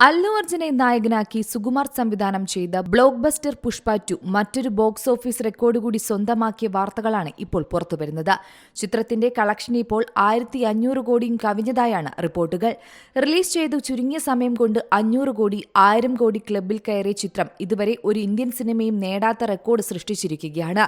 അല്ലു അർജുനെ നായകനാക്കി സുകുമാർ സംവിധാനം ചെയ്ത ബ്ലോക്ക് ബസ്റ്റർ പുഷ്പ ടു മറ്റൊരു ബോക്സ് ഓഫീസ് റെക്കോർഡ് കൂടി സ്വന്തമാക്കിയ വാർത്തകളാണ് ഇപ്പോൾ പുറത്തുവരുന്നത്. ചിത്രത്തിന്റെ കളക്ഷൻ ഇപ്പോൾ ആയിരത്തി അഞ്ഞൂറ് കോടിയും കവിഞ്ഞതായാണ് റിപ്പോർട്ടുകൾ. റിലീസ് ചെയ്തു ചുരുങ്ങിയ സമയം കൊണ്ട് അഞ്ഞൂറ് കോടി ആയിരം കോടി ക്ലബിൽ കയറിയ ചിത്രം ഇതുവരെ ഒരു ഇന്ത്യൻ സിനിമയും നേടാത്ത റെക്കോർഡ് സൃഷ്ടിച്ചിരിക്കുകയാണ്.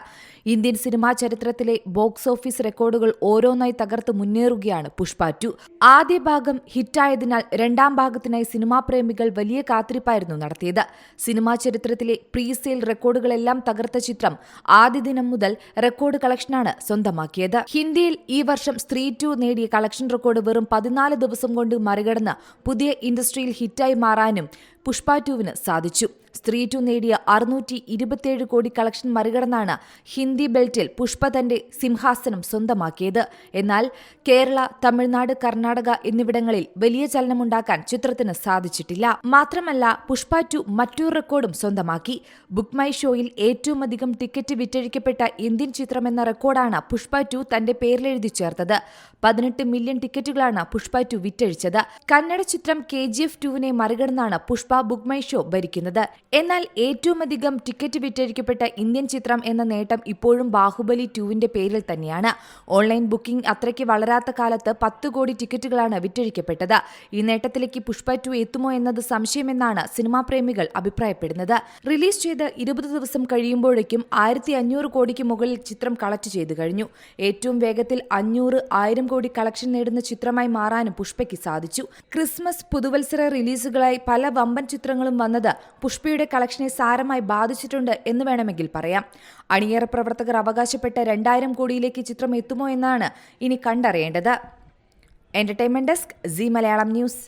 ഇന്ത്യൻ സിനിമാ ചരിത്രത്തിലെ ബോക്സ് ഓഫീസ് റെക്കോർഡുകൾ ഓരോന്നായി തകർത്ത് മുന്നേറുകയാണ് പുഷ്പ ടു. ആദ്യ ഭാഗം ഹിറ്റായതിനാൽ രണ്ടാം ഭാഗത്തിനായി സിനിമാ പ്രേമികൾ വലിയ കാത്തിരിപ്പായിരുന്നു നടത്തിയത്. സിനിമാ ചരിത്രത്തിലെ പ്രീ സെയിൽ റെക്കോർഡുകളെല്ലാം തകർത്ത ചിത്രം ആദ്യ ദിനം മുതൽ റെക്കോർഡ് കളക്ഷനാണ് സ്വന്തമാക്കിയത്. ഹിന്ദിയിൽ ഈ വർഷം സ്ത്രീ ടു നേടിയ കളക്ഷൻ റെക്കോർഡ് വെറും പതിനാല് ദിവസം കൊണ്ട് മറികടന്ന് പുതിയ ഇൻഡസ്ട്രിയിൽ ഹിറ്റായി മാറാനും പുഷ്പ ടുവിന് സാധിച്ചു. സ്ത്രീ ടു നേടിയ അറുന്നൂറ്റി ഇരുപത്തിയേഴ് കോടി കളക്ഷൻ മറികടന്നാണ് ഹിന്ദി ബെൽറ്റിൽ പുഷ്പ തന്റെ സിംഹാസനം സ്വന്തമാക്കിയത്. എന്നാൽ കേരള തമിഴ്നാട് കർണാടക എന്നിവിടങ്ങളിൽ വലിയ ചലനമുണ്ടാക്കാൻ ചിത്രത്തിന് സാധിച്ചിട്ടില്ല. മാത്രമല്ല പുഷ്പ ടു മറ്റൊരു റെക്കോർഡും സ്വന്തമാക്കി. ബുക്ക് മൈ ഷോയിൽ ഏറ്റവും അധികം ടിക്കറ്റ് വിറ്റഴിക്കപ്പെട്ട ഇന്ത്യൻ ചിത്രമെന്ന റെക്കോർഡാണ് പുഷ്പ ടു തന്റെ പേരിലെഴുതി ചേർത്തത്. പതിനെട്ട് മില്യൺ ടിക്കറ്റുകളാണ് പുഷ്പ ടു വിറ്റഴിച്ചത്. കന്നഡ ചിത്രം കെ ജി എഫ് ടുവിനെ മറികടന്നാണ് പുഷ്പ ബുക്ക് മൈ ഷോ ഭരിക്കുന്നത്. എന്നാൽ ഏറ്റവും അധികം ടിക്കറ്റ് വിറ്റഴിക്കപ്പെട്ട ഇന്ത്യൻ ചിത്രം എന്ന നേട്ടം ഇപ്പോഴും ബാഹുബലി ടുവിന്റെ പേരിൽ തന്നെയാണ്. ഓൺലൈൻ ബുക്കിംഗ് അത്രയ്ക്ക് വളരാത്ത കാലത്ത് പത്ത് കോടി ടിക്കറ്റുകളാണ് വിറ്റഴിക്കപ്പെട്ടത്. ഈ നേട്ടത്തിലേക്ക് പുഷ്പ ടു എത്തുമോ എന്നത് സംശയമെന്നാണ് സിനിമാ പ്രേമികൾ അഭിപ്രായപ്പെടുന്നത്. റിലീസ് ചെയ്ത് ഇരുപത് ദിവസം കഴിയുമ്പോഴേക്കും ആയിരത്തി അഞ്ഞൂറ് കോടിക്ക് മുകളിൽ ചിത്രം കളക്ട് ചെയ്തു കഴിഞ്ഞു. ഏറ്റവും വേഗത്തിൽ അഞ്ഞൂറ് ആയിരം കോടി കളക്ഷൻ നേടുന്ന ചിത്രമായി മാറാനും പുഷ്പയ്ക്ക് സാധിച്ചു. ക്രിസ്മസ് പുതുവത്സര റിലീസുകളായി പല വമ്പൻ ചിത്രങ്ങളും വന്നത് പുഷ്പയുടെ കളക്ഷനെ സാരമായി ബാധിച്ചിട്ടുണ്ട് എന്ന് വേണമെങ്കിൽ പറയാം. അണിയറ പ്രവർത്തകർ അവകാശപ്പെട്ട രണ്ടായിരം കോടിയിലേക്ക് ചിത്രം എത്തുമോ എന്നാണ് ഇനി കണ്ടറിയേണ്ടത്. Entertainment desk Zee Malayalam news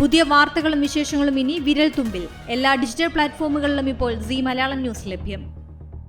പുതിയ വാർത്തകളും വിശേഷങ്ങളും ഇനി വിരൽ തുമ്പിൽ എല്ലാ ഡിജിറ്റൽ പ്ലാറ്റ്ഫോമുകളിലും ഇപ്പോൾ സി മലയാളം ന്യൂസ് ലഭ്യം.